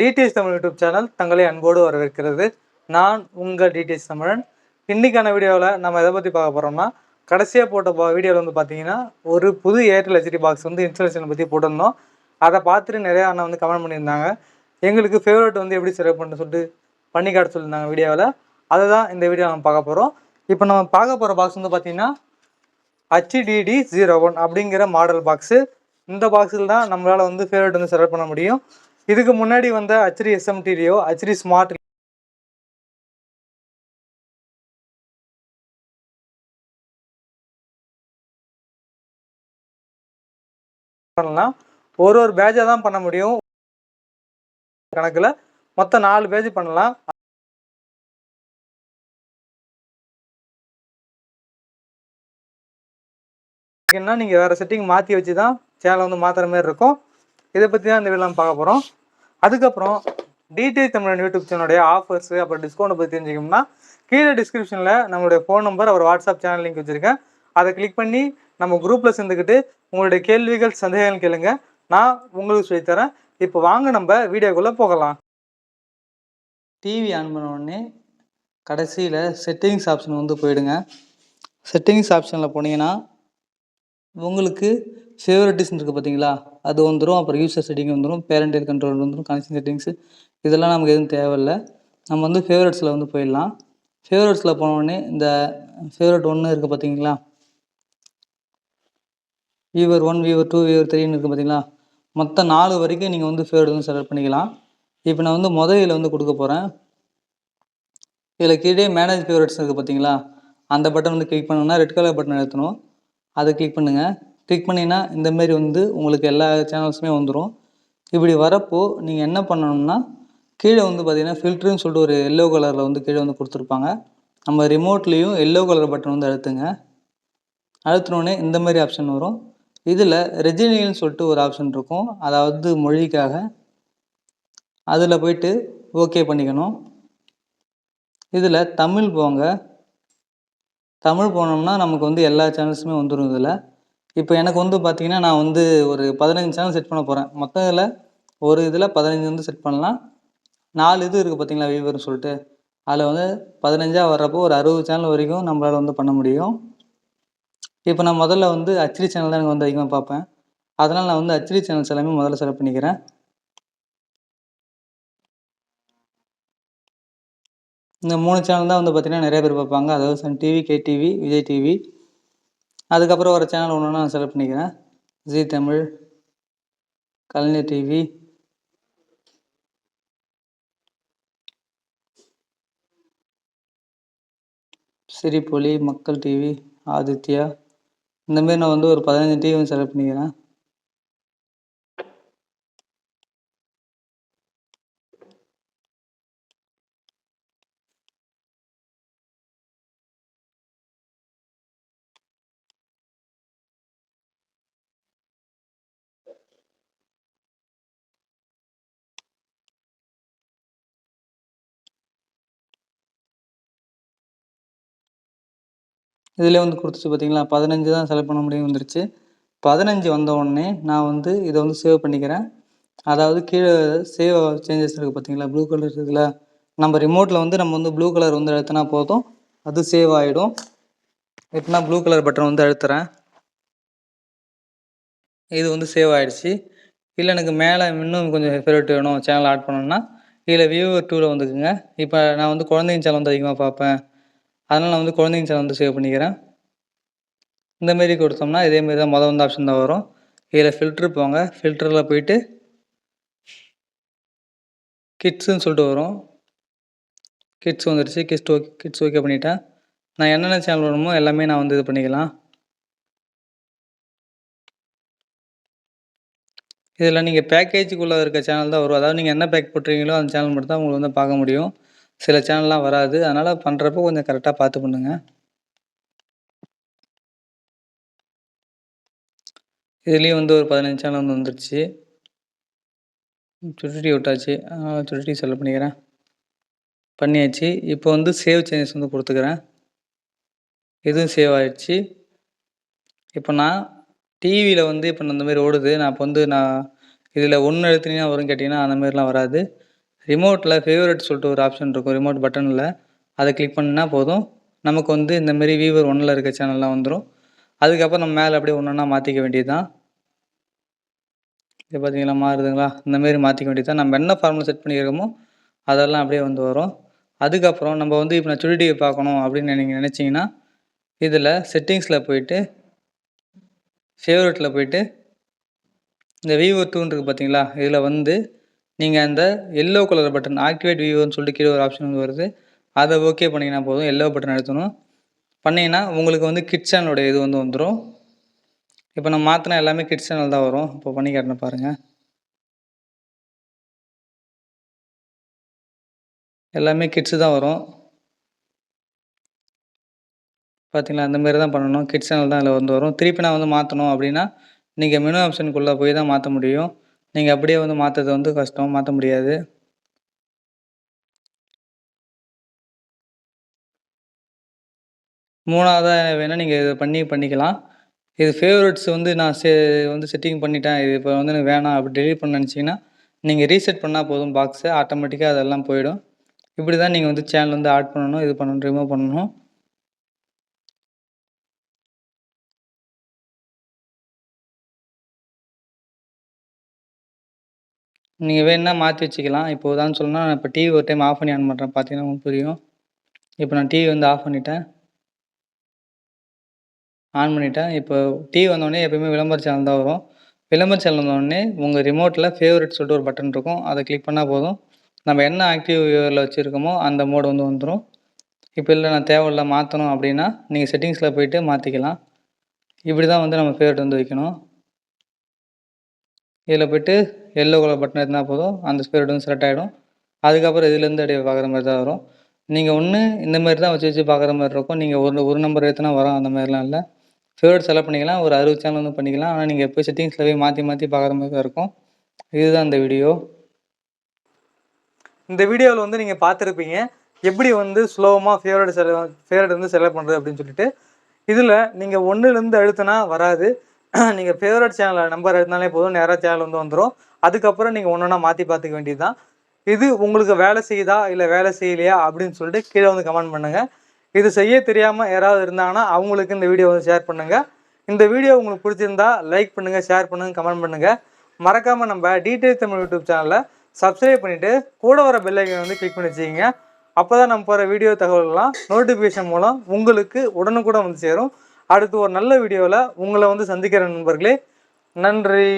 TDS Tamil YouTube channel தங்களை அன்போடு வரவேற்கிறது. நான் உங்கள் டிடிஎஸ் தமிழன். இன்றைக்கான வீடியோவில் நம்ம எதை பற்றி பார்க்க போகிறோம்னா கடைசியாக போட்ட வீடியோவில் வந்து பார்த்தீங்கன்னா ஒரு புது ஏர்டெல் ஹெச்டி பாக்ஸ் வந்து இன்ஸ்டாலேஷன் பற்றி போட்டிருந்தோம். அதை பார்த்துட்டு நிறையா அண்ணா வந்து கமெண்ட் பண்ணியிருந்தாங்க. எங்களுக்கு ஃபேவரட் வந்து எப்படி செலக்ட் பண்ண சொல்லிட்டு பண்ணி காட்ட சொல்லியிருந்தாங்க வீடியோவில் அதை தான் இந்த வீடியோ நம்ம பார்க்க போகிறோம் இப்போ நம்ம பார்க்க போகிற பாக்ஸ் வந்து பார்த்தீங்கன்னா ஹச்டிடி ஜீரோ ஒன் அப்படிங்கிற மாடல் பாக்ஸு இந்த பாக்ஸில் தான் நம்மளால் வந்து ஃபேவரட் வந்து செலக்ட் பண்ண முடியும். இதுக்கு முன்னாடி வந்த ஹச்ரி எஸ்எம்டிடியோ ஹச்ரி ஸ்மார்ட் பண்ணலாம் ஒரு ஒரு பேட்சாக தான் பண்ண முடியும். கணக்கில் மொத்தம் நாலு பேஜ் பண்ணலாம். என்ன நீங்கள் வேறு செட்டிங் மாற்றி வச்சு தான் சேனலை வந்து மாற்றுற மாதிரி இருக்கும். இதை பற்றி தான் இந்த வீடியோ பார்க்க போகிறோம் அதுக்கப்புறம் டிடி தமிழன் யூடியூப் சேனலுடைய ஆஃபர்ஸ் அப்புறம் டிஸ்கவுண்ட் பற்றி தெரிஞ்சுக்கணும்னா கீழே டிஸ்கிரிப்ஷனில் நம்மளுடைய ஃபோன் நம்பர் அவர் வாட்ஸ்அப் சேனல் லிங்க் வச்சுருக்கேன். அதை கிளிக் பண்ணி நம்ம குரூப்பில் சேர்ந்துக்கிட்டு உங்களுடைய கேள்விகள் சந்தேகங்கள் கேளுங்க. நான் உங்களுக்கு சொல்லித்தரேன் இப்போ வாங்க நம்ம வீடியோக்குள்ளே போகலாம். டிவி ஆன் பண்ண உடனே கடைசியில் செட்டிங்ஸ் ஆப்ஷன் வந்து போயிடுங்க. செட்டிங்ஸ் ஆப்ஷனில் போனீங்கன்னா உங்களுக்கு ஃபேவரட்டிஸ்னு இருக்குது பார்த்தீங்களா அது வந்துடும் அப்புறம் யூசர் செட்டிங் வந்துடும் பேரண்டல் கண்ட்ரோல் வந்துடும் கனெக்ஷன் செட்டிங்ஸு இதெல்லாம் நமக்கு எதுவும் தேவையில்லை. நம்ம வந்து ஃபேவரட்ஸில் வந்து போயிடலாம். ஃபேவரட்ஸில் போனோடனே இந்த ஃபேவரட் ஒன்று இருக்குது பார்த்தீங்களா viewer one viewer two viewer த்ரீன்னு இருக்குது பார்த்தீங்களா மொத்தம் நாலு வரைக்கும் நீங்கள் வந்து ஃபேவரட் வந்து செலக்ட் பண்ணிக்கலாம். இப்போ நான் வந்து முதலில் வந்து கொடுக்க போகிறேன் இதில் கீழே மேனேஜ் ஃபேவரட்ஸ் இருக்குது பார்த்தீங்களா அந்த பட்டன் வந்து கிளிக் பண்ணோம்னா ரெட் கலர் பட்டன் எடுத்தணும் அதை கிளிக் பண்ணுங்கள் கிளிக் பண்ணிங்கன்னா இந்தமாரி வந்து உங்களுக்கு எல்லா சேனல்ஸுமே வந்துடும் இப்படி வரப்போ நீங்கள் என்ன பண்ணணும்னா கீழே வந்து பார்த்தீங்கன்னா ஃபில்ட்ருன்னு சொல்லிட்டு ஒரு எல்லோ கலரில் வந்து கீழே வந்து கொடுத்துருப்பாங்க. நம்ம ரிமோட்லேயும் எல்லோ கலர் பட்டன் வந்து அழுத்துங்க. அழுத்தினோடனே இந்த மாதிரி ஆப்ஷன் வரும். இதில் ரெஜினியல்னு சொல்லிட்டு ஒரு ஆப்ஷன் இருக்கும். அதாவது மொழிக்காக. அதில் போயிட்டு ஓகே பண்ணிக்கணும். இதில் தமிழ் போங்க. தமிழ் போனோம்னா நமக்கு வந்து எல்லா சேனல்ஸுமே வந்துடும் இதில். இப்போ எனக்கு வந்து பார்த்திங்கன்னா நான் வந்து ஒரு பதினஞ்சு சேனல் செட் பண்ண போகிறேன் மொத்தம் இதில் ஒரு இதில் பதினஞ்சு வந்து செட் பண்ணலாம். நாலு இது இருக்குது பார்த்தீங்களா வீவர்னு சொல்லிட்டு. அதில் வந்து பதினஞ்சாக வர்றப்போ ஒரு அறுபது சேனல் வரைக்கும் நம்மளால் வந்து பண்ண முடியும். இப்போ நான் முதல்ல வந்து அச்சடி சேனல் தான் எனக்கு வந்து அதிகமாக பார்ப்பேன். அதனால் நான் வந்து அச்சடி சேனல்ஸ் எல்லாமே முதல்ல செலக்ட் பண்ணிக்கிறேன். இந்த மூணு சேனல் தான் வந்து பார்த்திங்கன்னா நிறைய பேர் பார்ப்பாங்க. அதாவது Sun TV KTV Vijay TV அதுக்கப்புறம் ஒரு சேனல் ஒன்று நான் செலக்ட் பண்ணிக்கிறேன். Zee Tamil Kalaignar TV Sirippoli Makkal TV Adithya. இந்தமாரி நான் வந்து ஒரு பதினஞ்சு டிவி வந்து செலக்ட் பண்ணிக்கிறேன். இதில் வந்து கொடுத்துச்சு பார்த்தீங்களா பதினஞ்சு தான் செலக்ட் பண்ண முடியும் வந்துருச்சு. பதினஞ்சு வந்த உடனே நான் வந்து இதை வந்து சேவ் பண்ணிக்கிறேன். அதாவது கீழே சேவ் சேஞ்சஸ் இருக்குது பார்த்தீங்களா ப்ளூ கலர் இருக்குல்ல? நம்ம ரிமோட்டில் வந்து நம்ம வந்து ப்ளூ கலர் வந்து அழுத்தினா போதும். அது சேவ் ஆகிடும் இப்போ நான் ப்ளூ கலர் பட்டன் வந்து அழுத்துறேன். இது வந்து சேவ் ஆகிடுச்சு இல்லை எனக்கு மேலே இன்னும் கொஞ்சம் ஃபேவரட் வேணும். சேனல் ஆட் பண்ணணும்னா இதில் வியூவர் டூவில் வந்துக்குங்க. இப்போ நான் வந்து குழந்தைங்க சேனல் வந்து அதிகமாக பார்ப்பேன். அதனால் நான் வந்து குழந்தைங்க சேனல் வந்து சேவ் பண்ணிக்கிறேன். இந்தமாரி கொடுத்தோம்னா இதேமாரி தான் மொதல் வந்து ஆப்ஷன் தான் வரும். இதில் ஃபில்ட்ரு போங்க. ஃபில்டரில் போயிட்டு கிட்ஸுன்னு சொல்லிட்டு வரும். கிட்ஸ் வந்துடுச்சு கிட்ஸ் ஓகே கிட்ஸ் ஓகே பண்ணிட்டேன். நான் என்னென்ன சேனல் வேணுமோ எல்லாமே நான் வந்து இது பண்ணிக்கலாம். இதில் நீங்கள் பேக்கேஜுக்குள்ளே இருக்க சேனல் தான் வரும். அதாவது நீங்கள் என்ன பேக் போட்டுறீங்களோ அந்த சேனல் மட்டும் தான் உங்களுக்கு வந்து பார்க்க முடியும். சில சேனல்லாம் வராது. அதனால் பண்ணுறப்போ கொஞ்சம் கரெக்டாக பார்த்து பண்ணுங்கள் இதுலேயும் வந்து ஒரு பதினஞ்சு சேனல் வந்து வந்துருச்சு. சுட்டுட்டி விட்டாச்சு. சுட்டி செலக்ட் பண்ணிக்கிறேன். பண்ணியாச்சு. இப்போ வந்து சேவ் சேஞ்சஸ் வந்து கொடுத்துக்கிறேன். இதுவும் சேவ் ஆகிடுச்சு இப்போ நான் டிவியில் வந்து இப்போ நான் மாதிரி ஓடுது. நான் இப்போ வந்து நான் இதில் ஒன்று எழுத்துனீங்கன்னா வரும் கேட்டிங்கன்னா அந்த மாதிரிலாம் வராது. ரிமோட்டில் ஃபேவரட் சொல்லிட்டு ஒரு ஆப்ஷன் இருக்கும் ரிமோட் பட்டனில் அதை கிளிக் பண்ணினா போதும். நமக்கு வந்து இந்தமாரி வியூவர் வீவர் ஒன்றில் இருக்க சேனல்லாம் வந்துடும் அதுக்கப்புறம் நம்ம மேலே அப்படியே ஒன்று ஒன்றா மாற்றிக்க வேண்டியது தான் இது பார்த்தீங்களா மாறுதுங்களா? இந்தமாரி மாற்றிக்க வேண்டியது தான் நம்ம என்ன ஃபார்முலா செட் பண்ணியிருக்கோமோ அதெல்லாம் அப்படியே வந்து வரும். அதுக்கப்புறம் நம்ம வந்து இப்போ நான் சுடி பார்க்கணும் அப்படின்னு நீங்கள் நினச்சிங்கன்னா இதில் செட்டிங்ஸில் போயிட்டு ஃபேவரட்டில் போயிட்டு இந்த விவோ டூன்னு இருக்குது பார்த்தீங்களா இதில் வந்து நீங்கள் அந்த எல்லோ கலர் பட்டன் ஆக்டிவேட் வியூன்னு சொல்லிட்டு கீழே ஒரு ஆப்ஷன் வந்து வருது. அதை ஓகே பண்ணிங்கன்னா போதும். எல்லோ பட்டன் எடுத்தணும் பண்ணிங்கன்னா உங்களுக்கு வந்து கிட் சேனலோட இது வந்து வந்துடும் இப்போ நான் மாற்றினா எல்லாமே கிட் சேனல் தான் வரும். இப்போ பண்ணி காட்டுறேன் பாருங்கள் எல்லாமே கிட்ஸு தான் வரும். பார்த்தீங்களா அந்த மாதிரி தான் பண்ணணும். கிட் சேனல் தான் இதில் வந்து வரும். திருப்பி நான் வந்து மாற்றணும் அப்படின்னா நீங்கள் மெனு ஆப்ஷனுக்குள்ளே போய் தான் மாற்ற முடியும். நீங்கள் அப்படியே வந்து மாற்றுறது வந்து கஷ்டம் மாற்ற முடியாது. மூணாவதாக வேணால் நீங்கள் இதை பண்ணி பண்ணிக்கலாம். இது ஃபேவரட்ஸ் வந்து நான் செ வந்து செட்டிங் பண்ணிட்டேன். இது இப்போ வந்து எனக்கு வேணாம் அப்படி டெலிட் பண்ண நினச்சிங்கன்னா நீங்கள் ரீசெட் பண்ணால் போதும் பாக்ஸை ஆட்டோமேட்டிக்காக அதெல்லாம் போயிடும். இப்படி தான் நீங்கள் வந்து சேனல் வந்து ஆட் பண்ணணும் இது பண்ணணும் ரிமூவ் பண்ணணும். நீங்கள் வேணுன்னா மாற்றி வச்சுக்கலாம். இப்போ உதாரணம் சொல்லணும்னா நான் இப்போ டிவி ஒரு டைம் ஆஃப் பண்ணி ஆன் பண்ணுறேன் பார்த்தீங்கன்னா உங்களுக்கு புரியும். இப்போ நான் டிவி வந்து ஆஃப் பண்ணிட்டேன். ஆன் பண்ணிட்டேன். இப்போ டிவி வந்தோடனே எப்பயுமே விளம்பர சேனல் தான் வரும். விளம்பர சேனல் வந்தோடனே உங்கள் ரிமோட்டில் ஃபேவரட் சொல்லிட்டு ஒரு பட்டன் இருக்கும். அதை கிளிக் பண்ணால் போதும். நம்ம என்ன ஆக்டிவ் வியூவரில் வச்சுருக்கோமோ அந்த மோடு வந்து வந்துடும் இப்போ இல்லை நான் தேவையில்ல மாற்றணும் அப்படின்னா நீங்கள் செட்டிங்ஸில் போயிட்டு மாற்றிக்கலாம் இப்படி தான் வந்து நம்ம ஃபேவரட் வந்து வைக்கணும். இதில் போய்ட்டு எல்லோ கலர் பட்டன் இருந்தால் போதும். அந்த ஃபேவரட் வந்து செலக்ட் ஆகிடும் அதுக்கப்புறம் இதுலேருந்து அப்படியே பார்க்குற மாதிரி தான் வரும். நீங்கள் ஒன்று இந்த மாதிரி தான் வச்சு வச்சு பார்க்குற மாதிரி இருக்கும். நீங்கள் ஒரு ஒரு நம்பர் எடுத்துனா வரும். அந்த மாதிரிலாம் இல்லை. ஃபேவரட் செலக்ட் பண்ணிக்கலாம். ஒரு அறுபது சேனல் வந்து பண்ணிக்கலாம். ஆனால் நீங்கள் எப்போ செட்டிங்ஸில் போய் மாற்றி மாற்றி பார்க்குற மாதிரி தான் இருக்கும். இதுதான் இந்த வீடியோ இந்த வீடியோவில் வந்து நீங்கள் பார்த்துருப்பீங்க. எப்படி வந்து ஸ்லோவமாக ஃபேவரட் செல ஃபேவரட் வந்து செலக்ட் பண்ணுறது அப்படின்னு சொல்லிட்டு. இதில் நீங்கள் ஒன்றுலேருந்து அழுத்தினா வராது. நீங்கள் ஃபேவரட் சேனலில் நம்பர் எடுத்தாலே போதும். நேராக சேனல் வந்து வந்துடும் அதுக்கப்புறம் நீங்கள் ஒன்று ஒன்றா மாற்றி பார்த்துக்க வேண்டியது தான் இது உங்களுக்கு வேலை செய்யுதா? இல்லை வேலை செய்யலையா? அப்படின்னு சொல்லிட்டு கீழே வந்து கமெண்ட் பண்ணுங்கள் இது செய்ய தெரியாமல் யாராவது இருந்தாங்கன்னா அவங்களுக்கு இந்த வீடியோ வந்து ஷேர் பண்ணுங்கள் இந்த வீடியோ உங்களுக்கு பிடிச்சிருந்தா லைக் பண்ணுங்கள் ஷேர் பண்ணுங்கள் கமெண்ட் பண்ணுங்கள் மறக்காமல் நம்ம டீட்டெயில் தமிழ் யூடியூப் சேனலில் சப்ஸ்கிரைப் பண்ணிவிட்டு கூட வர பெல்லைக்கன் வந்து கிளிக் பண்ணி வச்சுக்கிங்க. அப்போ தான் நம்ம போகிற வீடியோ தகவல்கள்லாம் நோட்டிஃபிகேஷன் மூலம் உங்களுக்கு உடனுக்குடன் வந்து சேரும். அடுத்து ஒரு நல்ல வீடியோவில் உங்களை வந்து சந்திக்கிற நண்பர்களே. நன்றி.